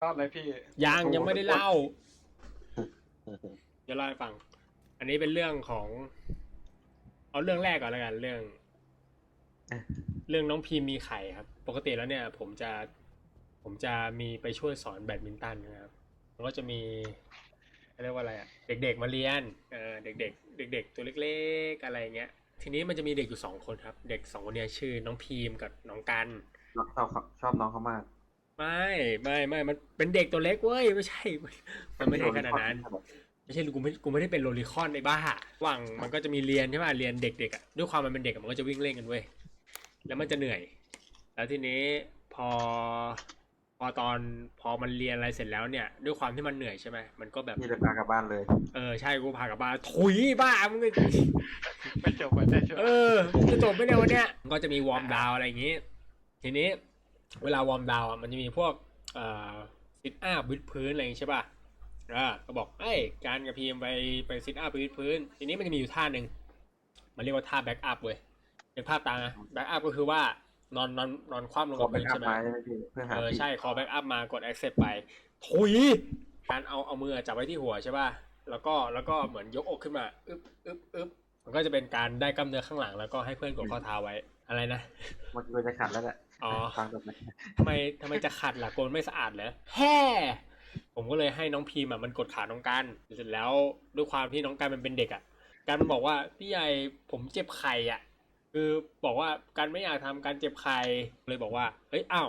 ชอบเลยพี่ ยังยังไม่ได้เล่า เดี๋ยวเล่าให้ฟัง อันนี้เป็นเรื่องของ เอาเรื่องแรกก่อนแล้วกัน เรื่องอะเรื่องน้องพีมีไข่ครับ ปกติแล้วเนี่ย ผมจะ ผมจะมีไปช่วยสอนแบดมินตันนะครับมันก็จะมีเขาเรียกว่าอะไรอะ เด็ก ๆ มาเรียนเออเด็ก ๆ เด็ก ๆ ตัวเล็ก ๆ อะไรเงี้ย ทีนี้มันจะมีเด็กอยู่สองคนครับ เด็กสองคนเนี้ยชื่อน้องพีมกับน้องกัน ชอบเขาชอบน้องเขามาก ไม่ไม่ไม่มันเป็นเด็กตัวเล็กเว้ยไม่ใช่ มันไม่ใช่ขนาดนั้นไม่ใช่กูไม่กูไม่ได้เป็นโลลิคอนในบ้าหวังมันก็จะมีเรียนใช่ป่ะเรียนเด็กๆอะด้วยความมันเป็นเด็กอะมันก็จะวิ่งเล่นกันเว้ยแล้วมันจะเหนื่อย แล้วทีนี้พอพอตอนพอมันเรียนอะไรเสร็จแล้วเนี่ย ด้วยความที่มันเหนื่อยใช่ไหมมันก็แบบพี่เลยพากลับบ้านเลย เออใช่กูพากลับบ้านถุยบ้ามึงไม่จบไม่ได้ช่วยเออจะจบไม่ได้วันเนี้ยมันก็จะมีวอร์มดาวอะไรอย่างงี้ ทีนี้ เวลาวอร์มดาวอะมันจะมีพวกเอ่อซิทอัพวิดพื้นอะไรอย่างงี้ใช่ป่ะอ่าก็บอกเอ้ยการกับพีมไปไปซิทอัพวิดพื้น ทีนี้มันจะมีอยู่ท่าหนึ่งมันเรียกว่าท่าแบ็กอัพเว้ยเป็นภาพตามนะแบ็กอัพก็คือว่านอนนอนนอนคว่ำลงขอกับไปพื้นอัพใช่ไหมมาใช่ไหมพี่เพื่อหาเออพี่ใช่คอแบ็กอัพมากด accept ไปถุยการเอาเอามือจับไว้ที่หัวใช่ป่ะแล้วก็แล้วก็เหมือนยกอกขึ้นมาอึ๊บอึ๊บอึ๊บมันก็จะเป็นการได้กล้ามเนื้อข้างหลัง แล้วก็ให้เพื่อนกดข้อเท้าไว้อะไรนะมันก็จะขัดแล้วแหละ อ๋อฟังจบไหมทำไมทำไมจะขัดล่ะโกนไม่สะอาดเหรอแฮ่ผมก็เลยให้น้องพีมอะมันกดขาน้องกันเสร็จแล้วด้วยความที่น้องกันมันเป็นเด็กอะการมันบอกว่าพี่ใหญ่ผมเจ็บไข่อะ คือบอกว่าการไม่อยากทำการเจ็บไข่เลยบอกว่าเฮ้ยอ้าว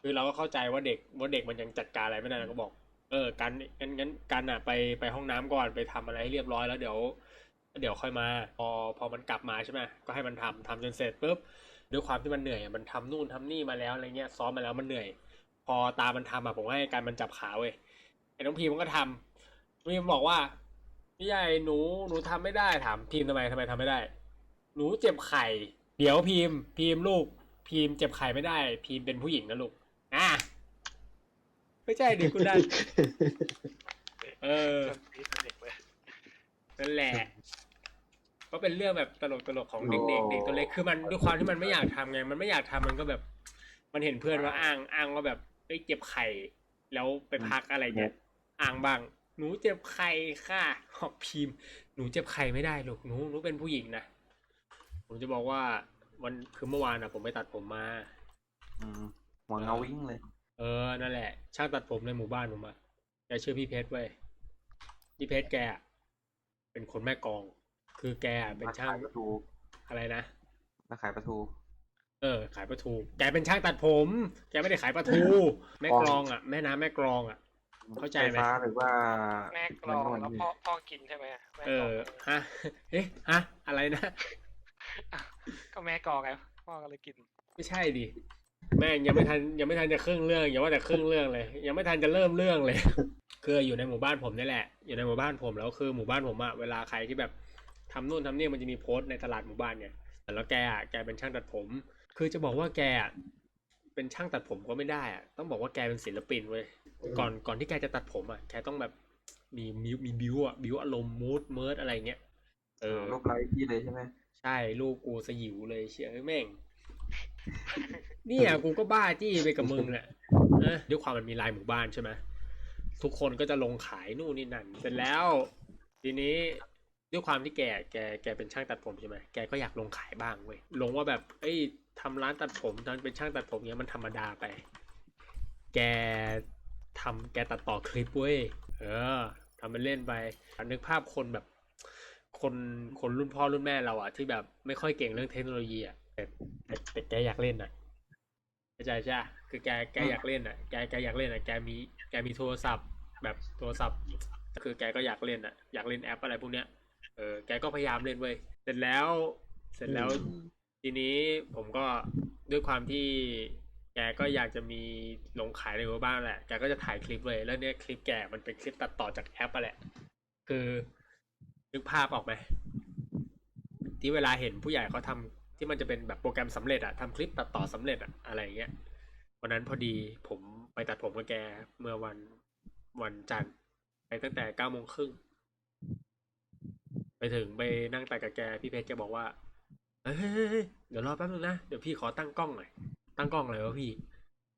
คือเราก็เข้าใจว่าเด็กว่าเด็กมันยังจัดการอะไรไม่ได้เราก็บอก เออกันงั้นงั้นกันอะไปไปห้องน้ำก่อนไปทำอะไรให้เรียบร้อยแล้วเดี๋ยว เดี๋ยวค่อยมา พอพอมันกลับมาใช่ไหมก็ให้มันทำทำจนเสร็จปุ๊บ ด้วยความที่มันเหนื่อยอะมันทำนู่นทำนี่มาแล้วอะไรเงี้ยซ้อมมาแล้วมันเหนื่อย พอตามันทำอะผมให้การมันจับขาเว้ยไอ้น้องพีมมันก็ทำพีมบอกว่าพี่ใหญ่หนูหนูทำไม่ได้ถามพีมทำไมทำไมทำไม่ได้ หนูเจ็บไข่ เดี๋ยวพีมพีมลูก พีมเจ็บไข่ไม่ได้ พีมเป็นผู้หญิงนะลูกอะไม่ใช่ดิคุณดันเออจนพี่เป็นเด็กเลยนั่นแหละ ก็เป็นเรื่องแบบตลกตลกๆของเด็กๆเด็กตัวเล็กคือมันด้วยความที่มันไม่อยากทำไง มันไม่อยากทำมันก็แบบ มันเห็นเพื่อนว่าอ้างอ้างว่าแบบเอ้ยเจ็บไข่ แล้วไปพักอะไรเงี้ยอ้างบ้างหนูเจ็บไข่ค่ะหอกพิมพ์ หนูเจ็บไข่ไม่ได้ลูกหนูหนูเป็นผู้หญิงนะผมจะบอกว่าวันคือเมื่อวานอะผมไปตัดผมมาอืมหัวเงาวิ่งเลย เออนั่นแหละ ช่างตัดผมในหมู่บ้านผมอะแกชื่อพี่เพชรเว้ยพี่เพชรแกอะเป็นคนแม่กลอง คือแกอะเป็นช่างขายปลาทูอะไรนะมาขายปลาทูเออ ขายปลาทูแกเป็นช่างตัดผม แกไม่ได้ขายปลาทูแม่กลองอะแม่น้ำแม่กลองอะเข้าใจไหมฟฟ้าหรือว่า แม่กรองแล้วพ่อพ่อกินใช่ไหมแม่เอกรองอฮะเอ๊ะฮะ อะไรนะ ก็แม่กรองไงพ่อก็เลยกิน ไม่ใช่ดิแม่งยังไม่ทันยังไม่ทันจะครึ่งเรื่องอย่าว่าแต่ครึ่งเรื่องเลย ยังไม่ทันจะเริ่มเรื่องเลยคืออยู่ในหมู่บ้านผมนี่แหละ อยู่ในหมู่บ้านผมแล้วคือหมู่บ้านผมอะเวลาใครที่แบบ ทำนู่นทำนี่มันจะมีโพสต์ในตลาดหมู่บ้านเนี่ยแล้วแกอะแกเป็นช่างตัดผม คือจะบอกว่าแกอะเป็นช่างตัดผมก็ไม่ได้อะต้องบอกว่าแกเป็นศิลปินเว้ยก่อนก่อนที่แกจะตัดผมอะแกต้องแบบมีมีมีบิวอะบิวอารมณ์มูดเมิร์ดอะไรเงี้ยเออรูปไลฟ์พี่เลยใช่ไหมใช่ลูกกูสยิวเลยเชียเอ้ยแม่งเนี่ยกูก็บ้าจี้ไปกับมึงแหละนะด้วยความมันมีลายหมู่บ้านใช่ไหมทุกคนก็จะลงขายนู่นนี่นั่นเสร็จแล้ว ทีนี้ ด้วยความที่แกแกแกเป็นช่างตัดผมใช่ไหมแกก็อยากลงขายบ้างเว้ยลงว่าแบบ เอ้ยทำร้านตัดผมตอนเป็นช่างตัดผมเนี้ยมันธรรมดาไป แกทำแกตัดต่อคลิปเว้ยเออทำเป็นเล่นไปนึกภาพคนแบบคนคนรุ่นพ่อรุ่นแม่เราอะที่แบบไม่ค่อยเก่งเรื่องเทคโนโลยีอะแต่แต่แต่แกอยากเล่นอะเข้าใจใช่คือแกแกอยากเล่นอะแกแกอยากเล่นอะแกมีแกมีโทรศัพท์ แบบโทรศัพท์ คือแกก็อยากเล่นอะอยากเล่นแอปอะไรพวกเนี้ย ออแกก็พยายามเล่นเว้ยเสร็จแล้ว เสร็จแล้ว ทีนี้ผมก็ด้วยความที่แกก็อยากจะมีลงขายในหมู่บ้านแหละ แกก็จะถ่ายคลิปเลย แล้วเนี่ยคลิปแกมันเป็นคลิปตัดต่อจากแอปอะแหละ คือนึกภาพออกไหมที่เวลาเห็นผู้ใหญ่เขาทำที่มันจะเป็นแบบโปรแกรมสำเร็จอะทำคลิปตัดต่อสำเร็จอะอะไรอย่างเงี้ยวันนั้นพอดีผมไปตัดผมกับแกเมื่อวันวันจันทร์ไปตั้งแต่เก้าโมงครึ่ง ไปถึงไปนั่งตัดกับแกพี่เพชรแกบอกว่าเฮ้ยเฮ้ยเฮ้ยเฮ้ยเดี๋ยวรอแป๊บนึงนะเดี๋ยวพี่ขอตั้งกล้องหน่อยตั้งกล้องอะไรวะพี่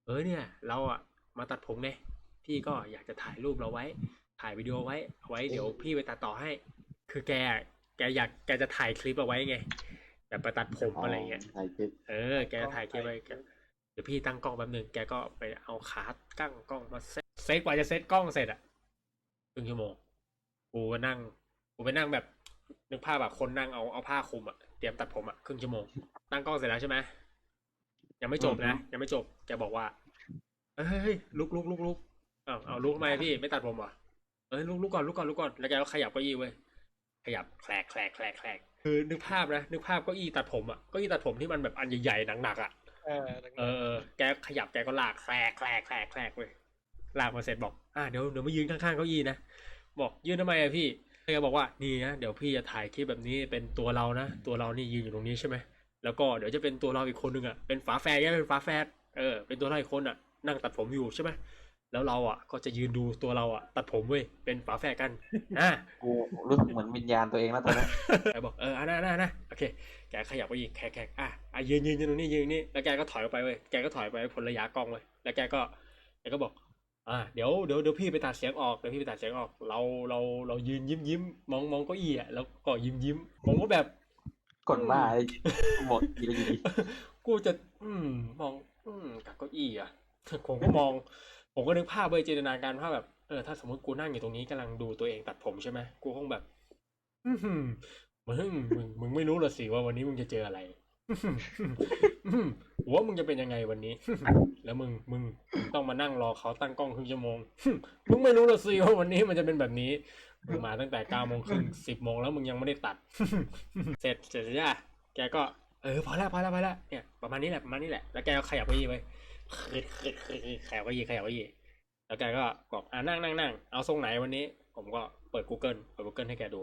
เออเนี่ย เราอะมาตัดผมเนี่ยพี่ก็อยากจะถ่ายรูปเราไว้ ถ่ายวิดีโอไว้เอาไว้เดี๋ยวพี่ไปตัดต่อให้ คือแกแกอยากแกจะถ่ายคลิปเอาไว้ไงแบบไปตัดผมอะไรเงี้ยถ่ายคลิปเออ แกถ่ายคลิปไว้แกเดี๋ยวพี่ตั้งกล้องแป๊บหนึงแกก็ไปเอาขาตั้งกล้องมาเซตเซตกว่าจะเซตกล้องเสร็จอะครึ่งชั่วโมงกูก็นั่งกูไปนั่งแบบ นึกภาพแบบคนนั่งเอาเอาผ้าคลุมอะเตรียมตัดผมอะครึ่งชั่วโมง ตั้งกล้องเสร็จแล้วใช่ไหมยังไม่จบนะยังไม่จบ แกบอกว่าเฮ้ยเฮ้ยเฮ้ยลุกลุกลุกลุกอ้าวเอาลุกทำไมพี่ไม่ตัดผมเหรอเอ้ยลุกลุกก่อนลุกก่อนลุกก่อนแล้วแกก็ขยับเก้าอี้เว้ยขยับแคลกแคลกแคลกแคลกคือนึกภาพนะนึกภาพเก้าอี้ตัดผมอะเก้าอี้ตัดผมที่มันแบบอันใหญ่ๆหนักๆอะเออเออเออแกขยับแกก็ลากแคลกแคลกแคลกแคลกเว้ยลากมาเสร็จบอก อะเดี๋ยวเดี๋ยวมายืนข้างๆเก้าอี้นะบอกยืนทำไมอะพี่ แกบอกว่านี่นะเดี๋ยวพี่จะถ่ายคลิปแบบนี้เป็นตัวเรานะตัวเรานี่ยืนอยู่ตรงนี้ใช่ไหมแล้วก็เดี๋ยวจะเป็นตัวเราอีกคนนึงอะเป็นฝาแฝดแกเป็นฝาแฝดเออเป็นตัวเราอีกคนอะนั่งตัดผมอยู่ใช่ไหมแล้วเราอะก็จะยืนดูตัวเราอะตัดผมเว้ยเป็นฝาแฝดกันอะกูรู้สึกเหมือนวิญญาณตัวเองแล้วตอนนี้แกบอกเอออันนั้นอันนั้นอันนั้นโอเคแกขยับไปอีกแขกแขกอะอะยืนยืนยืนตรงนี้ยืนนี่แล้วแกก็ถอยออกไปเว้ยแกก็ถอยไปพ้นระยะกล้องเว้ยแล้วแกก็แกก็บอก อ่าเดี๋ยวเดี๋ยวเดี๋ยวพี่ไปตัดเสียงออกเดี๋ยวพี่ไปตัดเสียงออก เราเราเรายืนยิ้มยิ้มมองมองเก้าอี้อะแล้วก็ยิ้มยิ้มผมก็แบบกดบ้าไอ้หมดกี่นาทีกูจะ อืม มอง อืมกับเก้าอี้อะผมก็มอง ผมก็นึกภาพเว้ยจินตนาการภาพแบบเออถ้าสมมติกูนั่งอยู่ตรงนี้กำลังดูตัวเองตัดผมใช่ไหมกูคงแบบ อืมมึงมึงมึงไม่รู้หรอกสิว่าวันนี้มึงจะเจออะไร อืมว่ามึงจะเป็นยังไงวันนี้ แล้วมึงมึงต้องมานั่งรอเขาตั้งกล้องครึ่งชั่วโมงมึงไม่รู้หรอกสิว่าวันนี้มันจะเป็นแบบนี้มึงมาตั้งแต่เก้าโมงครึ่งสิบโมงแล้วมึงยังไม่ได้ตัด เสร็จเสร็จจ้ะแกก็เออพอแล้วพอแล้วพอแล้วเนี่ยประมาณนี้แหละประมาณนี้แหละแล้วแกก็ขยับไปยี่ไปขยับไปยี่ขยับไปยี่แล้วแกก็บอกอ่านั่งนั่งนั่งเอาทรงไหนวันนี้ ผมก็เปิด Google เปิด Google ให้แกดู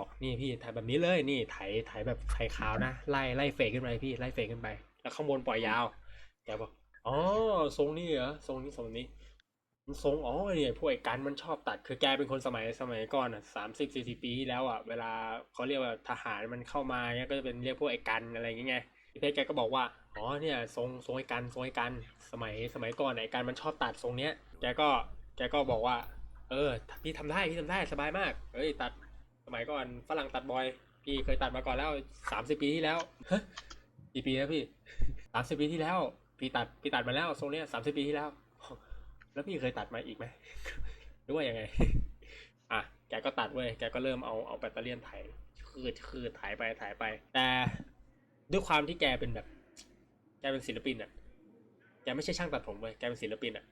บอกนี่พี่ถ่ายแบบนี้เลยนี่ถ่ายถ่ายแบบถ่ายขาวนะไล่ไล่เฟกขึ้นไปพี่ไล่เฟกขึ้นไป แล้วข้างบนปล่อยยาวแกบอกอ๋อทรงนี้เหรอทรงนี้ทรงนี้มันทรงอ๋อเนี่ยพวกไอ้กันมันชอบตัดคือแกเป็นคนสมัยสมัยก่อนอะสามสิบสี่สิบปีที่แล้วอะเวลาเขาเรียกว่าทหารมันเข้ามาเนี่ยก็จะเป็นเรียกพวกไอ้กันอะไรอย่างเงี้ยพี่เพชรแกก็บอกว่าอ๋อเนี่ยทรงทรงไอ้กันทรงไอ้กันสมัยสมัยก่อนไอ้กันมันชอบตัดทรงเนี้ยแกก็แกก็บอกว่า เออ พี่ทำได้พี่ทำได้สบายมาก เอ้ยตัด มัยก่อนฝรั่งตัดบอย พี่เคยตัดมาก่อนแล้วสามสิบปีที่แล้วฮะกี่ปีแล้วพี่สามสิบปีที่แล้ว พี่ตัดพี่ตัดมาแล้วทรงเนี้ยสามสิบปีที่แล้ว แล้วพี่เคยตัดมาอีกไหมหรือว่ายังไง อะแกก็ตัดเว้ยแกก็เริ่มเอาเอาแบตเตอรี่ยนไถคืดคืดถ่ายไปถ่ายไป แต่ด้วยความที่แกเป็นแบบ แกเป็นศิลปินอะแกไม่ใช่ช่างตัดผมเว้ยแกเป็นศิลปินอะ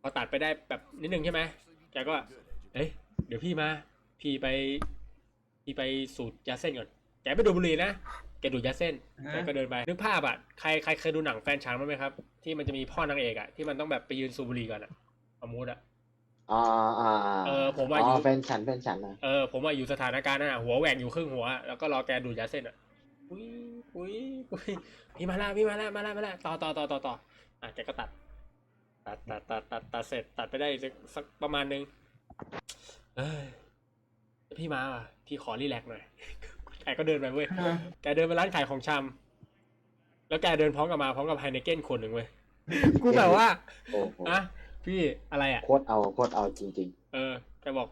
พอตัดไปได้แบบนิดนึงใช่ไหมแกก็ เอ้ยเดี๋ยวพี่มา พี่ไป พี่ไปสูดยาเส้นก่อน แกไม่ดูดบุหรี่นะ แกดูดยาเส้น แกก็เดินไป นึกภาพอะ ใครใครเคยดูหนังแฟนฉันบ้างไหมครับ ที่มันจะมีพ่อนางเอกอะ ที่มันต้องแบบไปยืนสูบบุหรี่ก่อนอะสมมุติอะอ่าอ่าเออผมว่าอ๋อยู่อแฟนฉันแฟนฉันนะเออผมว่าอยู่สถานการณ์นั้นอะหัวแหว่งอยู่ครึ่งหัว แล้วก็รอแกดูดยาเส้นอะอุ้ยอุ้ยอุ้ยพี่มาแล้วพี่มาแล้วมาแล้วมาแล้วต่อต่อต่อต่อต่ออะแกก็ตัด ตัดตัดตัดตัดตัดเสร็จตัดไปได้สักสักประมาณนึงเอ้ย พี่มาว่ะพี่ขอรีแลกซ์หน่อยแกก็เดินไปเว้ยแกเดินไปร้านขายของชำแล้วแกเดินพร้อมกับมาพร้อมกับไฮเนเก้นคนหนึ่งเว้ยกูแบบว่าโอ้โหอะพี่อะไรอะโคตรเอาโคตรเอาจริงเออแกบอก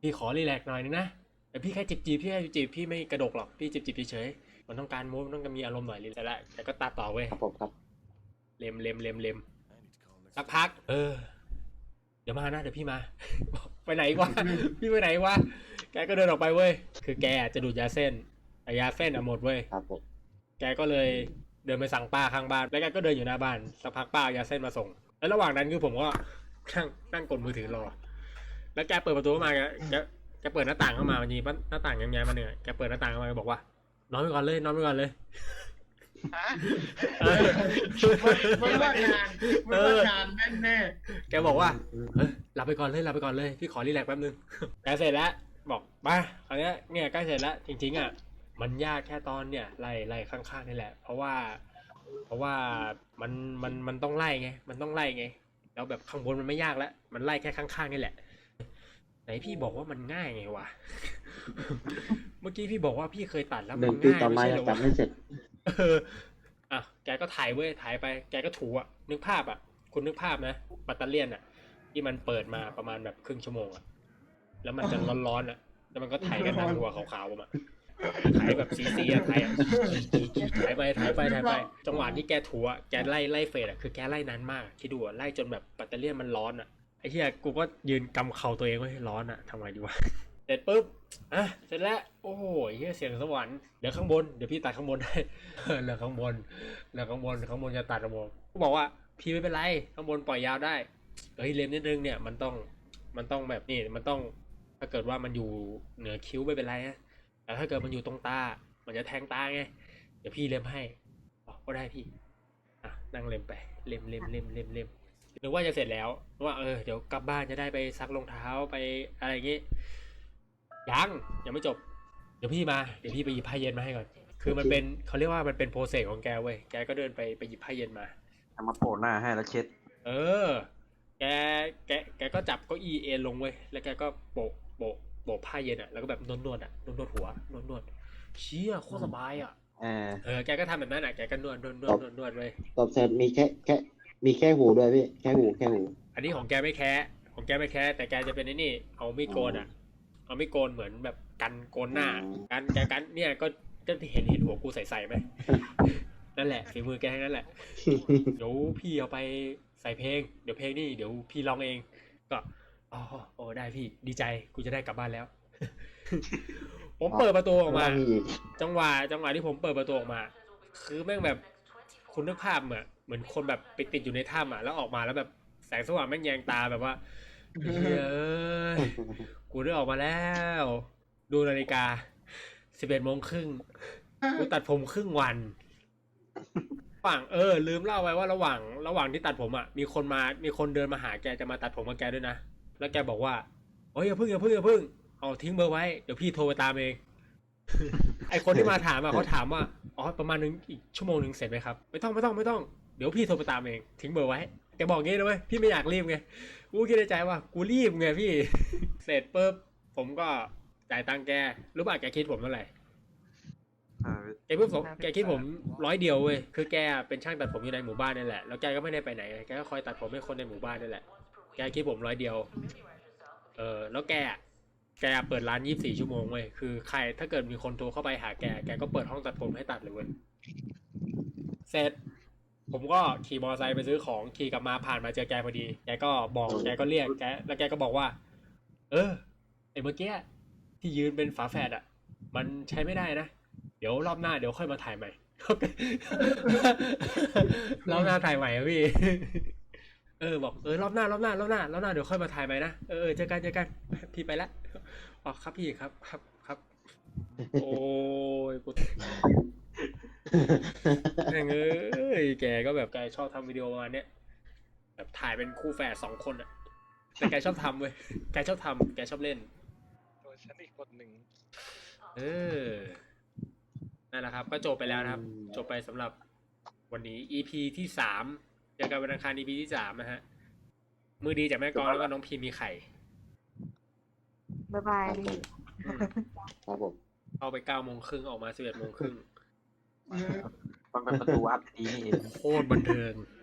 พี่ขอรีแลกซ์หน่อยนึงนะแต่พี่แค่จีบจีบพี่แค่จีบพี่ไม่กระดกหรอกพี่จีบจีบเฉยๆมันต้องการมูฟมันต้องการมีอารมณ์หน่อยแต่ละแต่ก็ตัดต่อเว้ยๆครับผมครับเล็มเล็มเล็มเล็มสักพัก เออ เดี๋ยวมานะเดี๋ยวพี่มาบอก ไปไหนวะ พี่ไปไหนวะ แกก็เดินออกไปเว้ย คือแกจะดูดยาเส้นแต่ยาเส้นอะหมดเว้ย ครับผมแกก็เลยเดินไปสั่งป้าข้างบ้าน แล้วแกก็เดินอยู่หน้าบ้าน สักพักป้าเอายาเส้นมาส่ง แล้วระหว่างนั้นคือผมก็นั่งนั่งกดมือถือรอ แล้วแกเปิดประตูเข้ามาแกแกแกเปิดหน้าต่างเข้ามามันมีหน้าต่างยังไงมาเนี่ย แกเปิดหน้าต่างเข้ามาแกบอกว่า นอนไปก่อนเลย นอนไปก่อนเลย ฮะเออไม่ว่างานไม่ว่างานแน่แน่แกบอกว่า เฮ้ย หลับไปก่อนเลยหลับไปก่อนเลยพี่ขอรีแลกซ์แป๊บนึงแกเสร็จแล้วบอกมาคราวเนี้ยเนี่ยใกล้เสร็จแล้วจริงๆอะมันยากแค่ตอนเนี่ยไล่ไล่ข้างๆนี่แหละ เพราะว่า เพราะว่ามันมันมันต้องไล่ไงมันต้องไล่ไงแล้วแบบข้างบนมันไม่ยากแล้วมันไล่แค่ข้างๆนี่แหละ ไหนพี่บอกว่ามันง่ายไงวะเมื่อกี้พี่บอกว่าพี่เคยตัดแล้วหมันึ่นงปีง่ายต่อมาไม่ใช่ยัเหงรอตัวะดไม่เสร็จเอออะแกก็ถ่ายเว้ยถ่ายไป แกก็ถูอะนึกภาพอะคุณนึกภาพนะปัตเตอร์เลียนอะ ที่มันเปิดมาประมาณแบบครึ่งชั่วโมงอะแล้วมันจะร้อนๆอะแล้วมันก็ถ่ายกันทางหัวขาวๆผมอะถ่ายแบบซีซีอะถ่ายอะถ่ายไปถ่ายไปถ่ายไป จังหวะที่แกถูอะแกไล่ไล่เฟดอะคือแกไล่นานมากคิดดูอะไล่จนแบบแบตเตอรี่ยนมันร้อนอะไอ้เหี้ยกูก็ยืนกำเข่าตัวเองไว้ร้อนอะทำไงดีวะเสร็จปุ๊บอะเสร็จแล้ว โอ้โหเฮียเสียงสวรรค์เดี๋ยวข้างบนเดี๋ยวพี่ตัดข้างบนให้เหลือข้างบนเหลือข้างบนข้างบนจะตัดข้างบนกูบอกว่าพี่ไม่เป็นไรข้างบนปล่อยยาวได้ เฮ้ยเลมนิดนึงเนี่ยมันต้องมันต้องแบบนี้มันต้องถ้าเกิดว่ามันอยู่เหนือคิ้วไม่เป็นไรนะแต่ถ้าเกิดมันอยู่ตรงตา มันจะแทงตาไงเดี๋ยวพี่เล็มให้อ๋อก็ได้พี่อะนั่งเล็มไปเล็มเล็มเล็มเล็มเล็มนึกว่าจะเสร็จแล้วนึกว่าเออเดี๋ยวกลับบ้านจะได้ไปซักรองเท้าไปอะไรอย่างงี้ยังยังไม่จบ เดี๋ยวพี่มาเดี๋ยวพี่ไปหยิบผ้าเย็นมาให้ก่อน คือมันเป็นเขาเรียกว่ามันเป็นโปรเซสของแกเว้ยแกก็เดินไปไปหยิบผ้าเย็นมาเอามาโผล่หน้าให้แล้วเช็ด เออ แกแกแกก็จับเก้าอี้เอ็นลงเว้ยแล้วแกก็โบกโบกโบกผ้าเย็นอะแล้วก็แบบนวดนวดๆอะนวดนวดๆหัวนวดนวดๆเชี่ยโคตรสบายอะเออเออแกก็ทำแบบนั้นอะแกก็นวดนวดนวดนวดนวดเว้ยตบเสร็จมีแค่แค่มีแค่หูด้วยพี่แค่หูแค่หูอันนี้ของแกไม่แค่ของแกไม่แค่แต่แกจะเป็นไอ้นี่ เอามีดโกนอะ เอามีดโกนเหมือนแบบกันโกนหน้ากันแกกันเนี่ยก็ก็เห็นเห็นหัวกูใส่ใส่ไหมนั่นแหละฝีมือแกทั้งนั้นแหละเดี๋ยวพี่เอาไป ใส่เพลง เดี๋ยวเพลงนี่เดี๋ยวพี่ร้องเอง ก็อ๋อโอ้ได้พี่ดีใจกูจะได้กลับบ้านแล้ว ผมเปิดประตูออกมา จังหวะจังหวะที่ผมเปิดประตูออกมา คือแม่งแบบคุณนึกภาพเหมือนเหมือนคนแบบไปติดอยู่ในถ้ำอะแล้วออกมาแล้วแบบแสงสว่างแม่งแยงตาแบบว่าเฮ้ยเอ้ยกูได้ออกมาแล้ว ดูนาฬิกาสิบเอ็ดโมงครึ่งกูตัดผมครึ่งวัน ระหว่างเออ ลืมเล่าไว้ว่าระหว่างระหว่างที่ตัดผมอะมีคนมามีคนเดินมาหาแกจะมาตัดผมกับแกด้วยนะแล้วแกบอกว่าโอ้ยอย่าพิ่งอย่าพิ่งอย่าพิ่งเอาทิ้งเบอร์ไว้เดี๋ยวพี่โทรไปตามเองไอคนที่มาถามอะเขาถามว่าอ๋อประมาณนึงอีกชั่วโมงหนึ่งเสร็จไหมครับไม่ต้องไม่ต้องไม่ต้องเดี๋ยวพี่โทรไปตามเอง ทิ้งเบอร์ไว้แกบอกงี้นะเว้ยพี่ไม่อยากรีบไงกูคิดในใจว่ากูรีบไงพี่ เสร็จปุ๊บผมก็จ่ายตังค์แกรู้ป่ะแกคิดผมเท่าไหร่ อ่าแกพูดผมแกคิดผมร้อยเดียวเว้ยคือแกเป็นช่างตัดผมอยู่ในหมู่บ้านนี่แหละแล้วแกก็ไม่ได้ไปไหนแกก็คอยตัดผมให้คนในหมู่บ้านนี่แหละแกคิดผมร้อยเดียวเออแล้วแกอะแกเปิดร้าน24ชั่วโมงเว้ยคือใครถ้าเกิดมีคนโทรเข้าไปหาแกแกก็เปิดห้องตัดผมให้ตัดเลยเว้ยเสร็จผมก็ขี่มอเตอร์ไซค์ไปซื้อของขี่กลับมาผ่านมาเจอแกพอดี แกก็บอกแกก็เรียกแกแล้วแกก็บอกว่า เออไอ้เมื่อกี้ที่ยืนเป็นฝาแฝดอะ มันใช้ไม่ได้นะ เดี๋ยวรอบหน้าเดี๋ยวค่อยมาถ่ายใหม่รอบหน้าถ่ายใหม่อะพี่เออบอกเออรอบหน้ารอบหน้ารอบหน้ารอบหน้าเดี๋ยวค่อยมาถ่ายใหม่นะเออเออเจอกันเจอกันพี่ไปละอ๋อครับพี่ครับครับครับ โอ้ยกูแม่งเอ้ยแกก็แบบแกชอบทำวิดีโอประมาณเนี้ยแบบถ่ายเป็นคู่แฝดสองคนอะแต่แกชอบทำเว้ยแกชอบทำแกชอบเล่นโดยฉันอีกคนหนึ่งเออ นั่นแหละครับ ก็จบไปแล้วนะครับ จบไปสำหรับวันนี้ EP ที่สามเจอกันวันอังคาร EP ที่สามนะฮะ มือดีจากแม่กลองแล้วก็น้องพีมีไข่บ๊ายบายครับผมครับผมเข้าไปเก้าโมงครึ่งออกมาสิบเอ็ดโมงครึ่งมันเป็นประตูอัพดีนี่เองโคตรบันเทิงบ